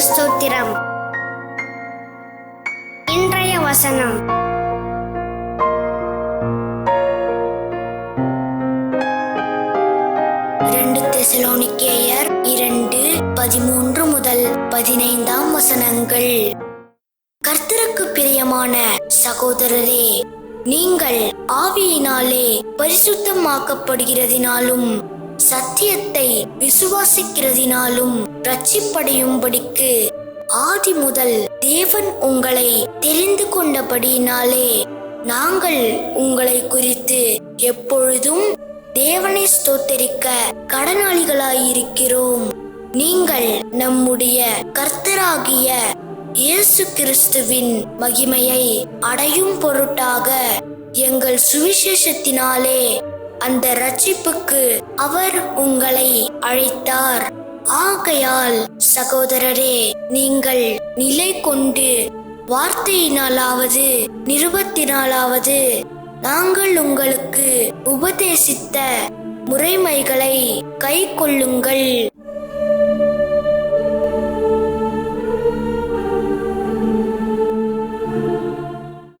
ஸ்தோத்திரம். இன்றைய வசனம். இரண்டு பதிமூன்று முதல் பதினைந்தாம் வசனங்கள். கர்த்தருக்கு பிரியமான சகோதரரே நீங்கள் ஆவியினாலே பரிசுத்தமாக்கப்படுகிறதினாலும் சத்தியத்தை விசுவாசிக்கிறதினாலும் ரட்சிப்படையும்படிக்கு ஆதி முதல் தேவன் உங்களை தெரிந்து கொண்டபடியினாலே நாங்கள் உங்களை குறித்து எப்பொழுதும் தேவனை ஸ்தோத்தரிக்க கடனாளிகளாயிருக்கிறோம். நீங்கள் நம்முடைய கர்த்தராகிய இயேசு கிறிஸ்துவின் மகிமையை அடையும் பொருட்டாக எங்கள் சுவிசேஷத்தினாலே அந்த ரட்சிப்புக்கு அவர் உங்களை அழைத்தார். ஆகையால் சகோதரரே நீங்கள் நிலை கொண்டு வார்த்தையினாலாவது நிருபத்தினாலாவது நாங்கள் உங்களுக்கு உபதேசித்த முறைமைகளை கை கொள்ளுங்கள்